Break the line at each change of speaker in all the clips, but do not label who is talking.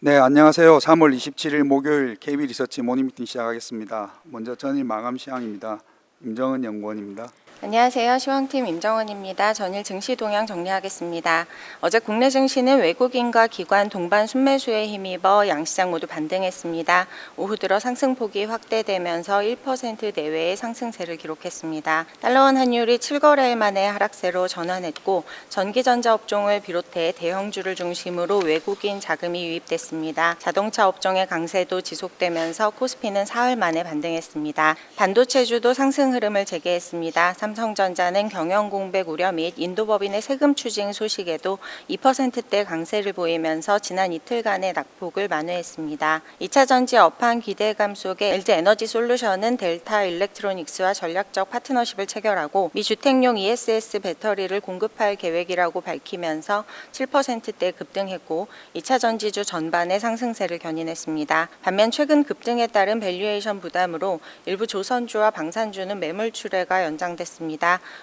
네, 안녕하세요. 3월 27일 목요일 KB 리서치 모닝 미팅 시작하겠습니다. 먼저 전일 마감 시황입니다. 임정은 연구원입니다.
안녕하세요. 시황팀 임정원입니다. 전일 증시 동향 정리하겠습니다. 어제 국내 증시는 외국인과 기관 동반 순매수에 힘입어 양시장 모두 반등했습니다. 오후 들어 상승폭이 확대되면서 1% 내외의 상승세를 기록했습니다. 달러원 환율이 7거래일 만에 하락세로 전환했고 전기전자 업종을 비롯해 대형주를 중심으로 외국인 자금이 유입됐습니다. 자동차 업종의 강세도 지속되면서 코스피는 사흘 만에 반등했습니다. 반도체주도 상승 흐름을 재개했습니다. 삼성전자는 경영 공백 우려 및 인도법인의 세금 추징 소식에도 2%대 강세를 보이면서 지난 이틀간의 낙폭을 만회했습니다. 2차 전지 업황 기대감 속에 LG 에너지 솔루션은 델타 일렉트로닉스와 전략적 파트너십을 체결하고 미 주택용 ESS 배터리를 공급할 계획이라고 밝히면서 7%대 급등했고 2차 전지주 전반의 상승세를 견인했습니다. 반면 최근 급등에 따른 밸류에이션 부담으로 일부 조선주와 방산주는 매물 출회가 연장됐습니다.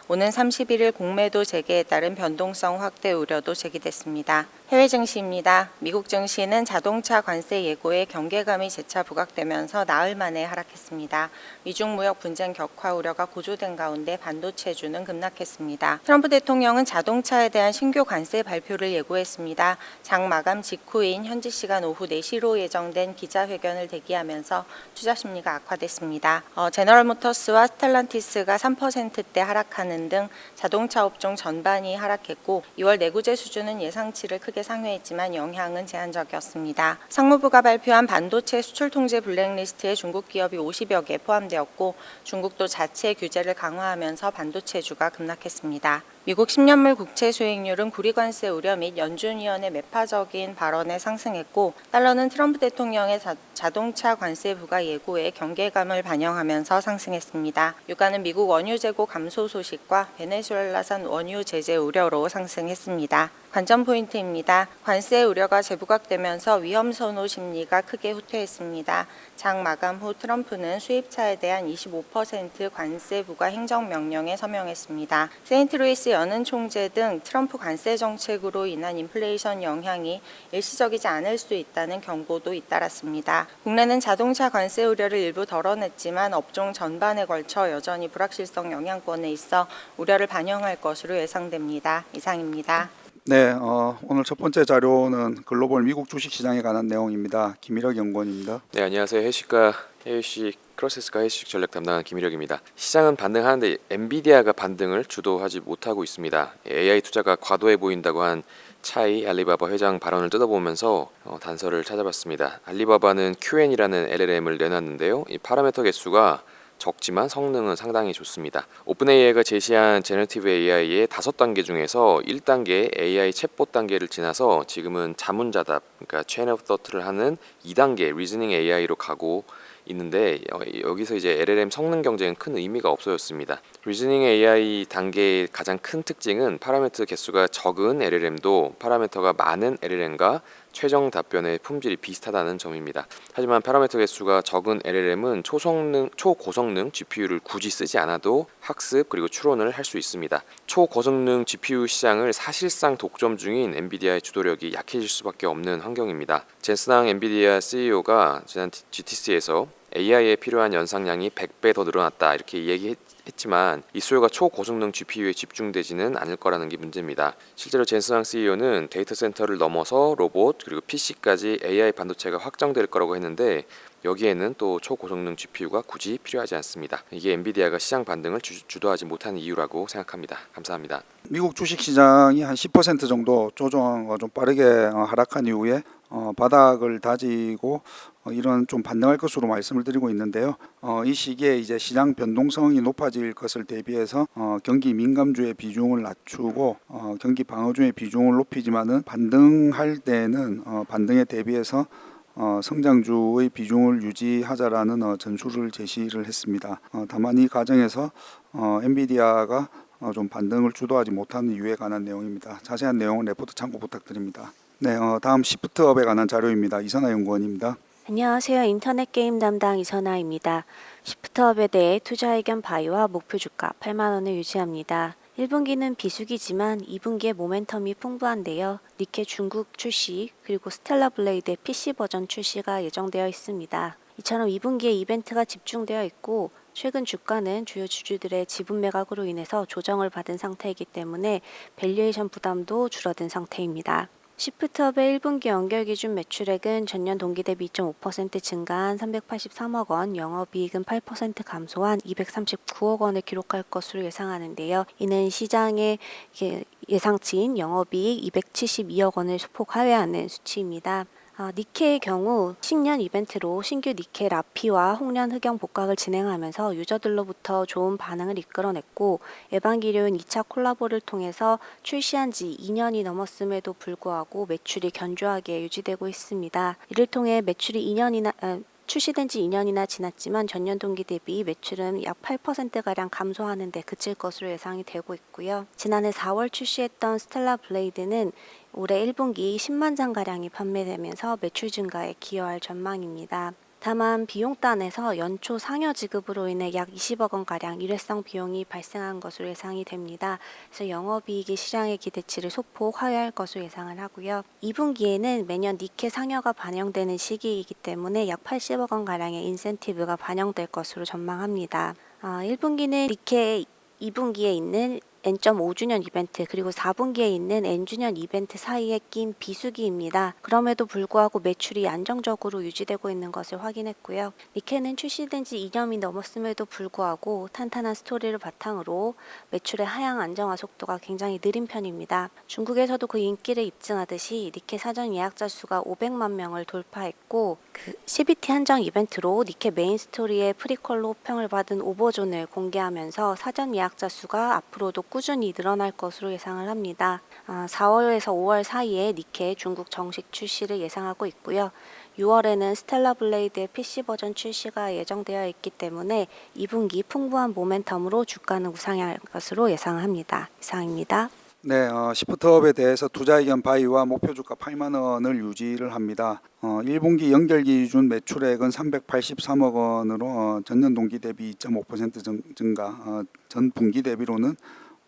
오는 31일 공매도 재개에 따른 변동성 확대 우려도 제기됐습니다. 해외 증시입니다. 미국 증시는 자동차 관세 예고에 경계감이 재차 부각되면서 나흘 만에 하락했습니다. 미중 무역 분쟁 격화 우려가 고조된 가운데 반도체주는 급락했습니다. 트럼프 대통령은 자동차에 대한 신규 관세 발표를 예고했습니다. 장 마감 직후인 현지 시간 오후 4시로 예정된 기자회견을 대기하면서 투자 심리가 악화됐습니다. 어, 제너럴 모터스와 스텔란티스가 3%대 하락하는 등 자동차 업종 전반이 하락했고 2월 내구재 수준은 예상치를 크게 상회했지만 영향은 제한적이었습니다. 상무부가 발표한 반도체 수출 통제 블랙리스트에 중국 기업이 50여 개 포함되었고 중국도 자체 규제를 강화하면서 반도체주가 급락했습니다. 미국 10년물 국채 수익률은 구리관세 우려 및 연준위원회 매파적인 발언에 상승했고 달러는 트럼프 대통령의 자, 자동차 관세 부과 예고에 경계감을 반영하면서 상승했습니다. 유가는 미국 원유 재고 감소 소식과 베네수엘라산 원유 제재 우려로 상승했습니다. 관전 포인트입니다. 관세 우려가 재부각되면서 위험 선호 심리가 크게 후퇴했습니다. 장 마감 후 트럼프는 수입차에 대한 25% 관세 부과 행정명령에 서명했습니다. 세인트루이스 연은 총재 등 트럼프 관세 정책으로 인한 인플레이션 영향이 일시적이지 않을 수 있다는 경고도 잇따랐습니다. 국내는 자동차 관세 우려를 일부 덜어냈지만 업종 전반에 걸쳐 여전히 불확실성 영향권에 있어 우려를 반영할 것으로 예상됩니다. 이상입니다.
네, 어, 오늘 첫 번째 자료는 글로벌 미국 주식 시장에 관한 내용입니다. 김일혁 연구원입니다.
네 안녕하세요 해시가 해시 크로세스가 해시 전략 담당한 김일혁입니다. 시장은 반등하는데 엔비디아가 반등을 주도하지 못하고 있습니다. AI 투자가 과도해 보인다고 한 차이 알리바바 회장 발언을 뜯어보면서 어, 단서를 찾아봤습니다. 알리바바는 QN이라는 LLM을 내놨는데요. 이 파라미터 개수가 적지만 성능은 상당히 좋습니다. 오픈AI가 제시한 제너티브 AI의 다섯 단계 중에서 1단계 AI 챗봇 단계를 지나서 지금은 자문자답, 그러니까 체인 오브 더트를 하는 2단계 리즈닝 AI로 가고 있는데 어, 여기서 이제 LLM 성능 경쟁은 큰 의미가 없어졌습니다. 리즈닝 AI 단계의 가장 큰 특징은 파라미터 개수가 적은 LLM도 파라미터가 많은 LLM과 최종 답변의 품질이 비슷하다는 점입니다. 하지만 파라미터 개수가 적은 LLM은 초성능, 초고성능 GPU를 굳이 쓰지 않아도 학습 그리고 추론을 할 수 있습니다. 초고성능 GPU 시장을 사실상 독점 중인 엔비디아의 주도력이 약해질 수밖에 없는 환경입니다. 젠스낭 엔비디아 CEO가 지난 GTC에서 AI에 필요한 연상량이 100배 더 늘어났다 이렇게 얘기했지만 이 수요가 초고성능 GPU에 집중되지는 않을 거라는 게 문제입니다. 실제로 젠스낭 CEO는 데이터 센터를 넘어서 로봇 그리고 PC까지 AI 반도체가 확정될 거라고 했는데 여기에는 또 초고성능 GPU가 굳이 필요하지 않습니다. 이게 엔비디아가 시장 반등을 주, 도하지 못하는 이유라고 생각합니다. 감사합니다.
미국 주식 시장이 한 10% 정도 조정 어, 좀 빠르게 어, 하락한 이후에 어, 바닥을 다지고 어, 이런 좀 반등할 것으로 말씀을 드리고 있는데요. 어, 이 시기에 이제 시장 변동성이 높아질 것을 대비해서 어, 경기 민감주의 비중을 낮추고 어, 경기 방어주의 비중을 높이지만은 반등할 때는 어, 반등에 대비해서 어, 성장주의 비중을 유지하자라는 어, 전술을 제시를 했습니다. 어, 다만 이 과정에서 어, 엔비디아가 어, 좀 반등을 주도하지 못하는 이유에 관한 내용입니다. 자세한 내용은 레포트 참고 부탁드립니다. 네, 어, 다음 시프트업에 관한 자료입니다. 이선아 연구원입니다.
안녕하세요. 인터넷 게임 담당 이선아입니다. 시프트업에 대해 투자 의견 바이와 목표 주가 8만 원을 유지합니다. 1분기는 비수기지만 2분기에 모멘텀이 풍부한데요. 니케 중국 출시 그리고 스텔라 블레이드의 PC 버전 출시가 예정되어 있습니다. 이처럼 2분기에 이벤트가 집중되어 있고 최근 주가는 주요 주주들의 지분 매각으로 인해서 조정을 받은 상태이기 때문에 밸류에이션 부담도 줄어든 상태입니다. 시프트업의 1분기 연결 기준 매출액은 전년 동기 대비 2.5% 증가한 383억 원, 영업이익은 8% 감소한 239억 원을 기록할 것으로 예상하는데요. 이는 시장의 예- 예상치인 영업이익 272억 원을 소폭 하회하는 수치입니다. 아, 니케의 경우 신년 이벤트로 신규 니케 라피와 홍련 흑영 복각을 진행하면서 유저들로부터 좋은 반응을 이끌어냈고 에반기리온 2차 콜라보를 통해서 출시한 지 2년이 넘었음에도 불구하고 매출이 견조하게 유지되고 있습니다. 이를 통해 매출이 2년이나 아, 출시된 지 2년이나 지났지만 전년 동기 대비 매출은 약 8%가량 감소하는 데 그칠 것으로 예상이 되고 있고요. 지난해 4월 출시했던 스텔라 블레이드는 올해 1분기 10만 장가량이 판매되면서 매출 증가에 기여할 전망입니다. 다만 비용단에서 연초 상여 지급으로 인해 약 20억 원가량 일회성 비용이 발생한 것으로 예상이 됩니다. 그래서 영업이익이 시장의 기대치를 소폭 하회할 것으로 예상을 하고요. 2분기에는 매년 니케 상여가 반영되는 시기이기 때문에 약 80억 원가량의 인센티브가 반영될 것으로 전망합니다. 아, 1분기는 니케 2분기에 있는 N.5주년 이벤트 그리고 4분기에 있는 N주년 이벤트 사이에 낀 비수기입니다. 그럼에도 불구하고 매출이 안정적으로 유지되고 있는 것을 확인했고요. 니케는 출시된 지 2년이 넘었음에도 불구하고 탄탄한 스토리를 바탕으로 매출의 하향 안정화 속도가 굉장히 느린 편입니다. 중국에서도 그 인기를 입증하듯이 니케 사전 예약자 수가 500만 명을 돌파했고 그 CBT 한정 이벤트로 니케 메인 스토리의 프리퀄로 호평을 받은 오버존을 공개하면서 사전 예약자 수가 앞으로도 꾸준히 늘어날 것으로 예상을 합니다. 아, 4월에서 5월 사이에 니케 중국 정식 출시를 예상하고 있고요. 6월에는 스텔라 블레이드의 PC 버전 출시가 예정되어 있기 때문에 2분기 풍부한 모멘텀으로 주가는 우상할 것으로 예상합니다. 이상입니다.
네, 어, 시프트업에 대해서 투자 의견 바이와 목표 주가 8만 원을 유지를 합니다. 어, 1분기 연결 기준 매출액은 383억 원으로 어, 전년 동기 대비 2.5% 증, 증가, 어, 전 분기 대비로는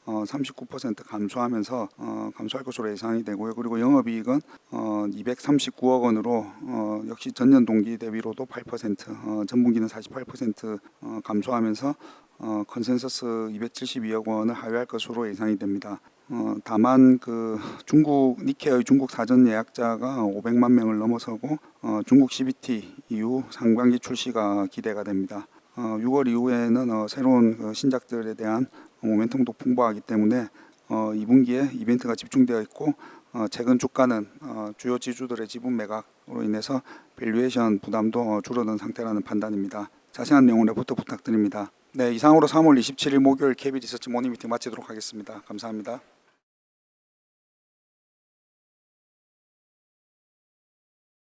어, 39% 감소하면서 어, 감소할 것으로 예상이 되고요. 그리고 영업이익은 어, 239억 원으로 어, 역시 전년 동기 대비로도 8%, 어, 전분기는 48% 어, 감소하면서 어, 컨센서스 272억 원을 하회할 것으로 예상이 됩니다. 어, 다만 그 중국 니케의 중국 사전 예약자가 500만 명을 넘어서고 어, 중국 CBT 이후 상반기 출시가 기대가 됩니다. 어, 6월 이후에는 어, 새로운 그 신작들에 대한 모멘텀도 풍부하기 때문에 어, 2분기에 이벤트가 집중되어 있고 어, 최근 주가는 어, 주요 지주들의 지분 매각으로 인해서 밸류에이션 부담도 어, 줄어든 상태라는 판단입니다. 자세한 내용은 레포트 부탁드립니다. 네, 이상으로 3월 27일 목요일 KB 리서치 모닝 미팅 마치도록 하겠습니다. 감사합니다.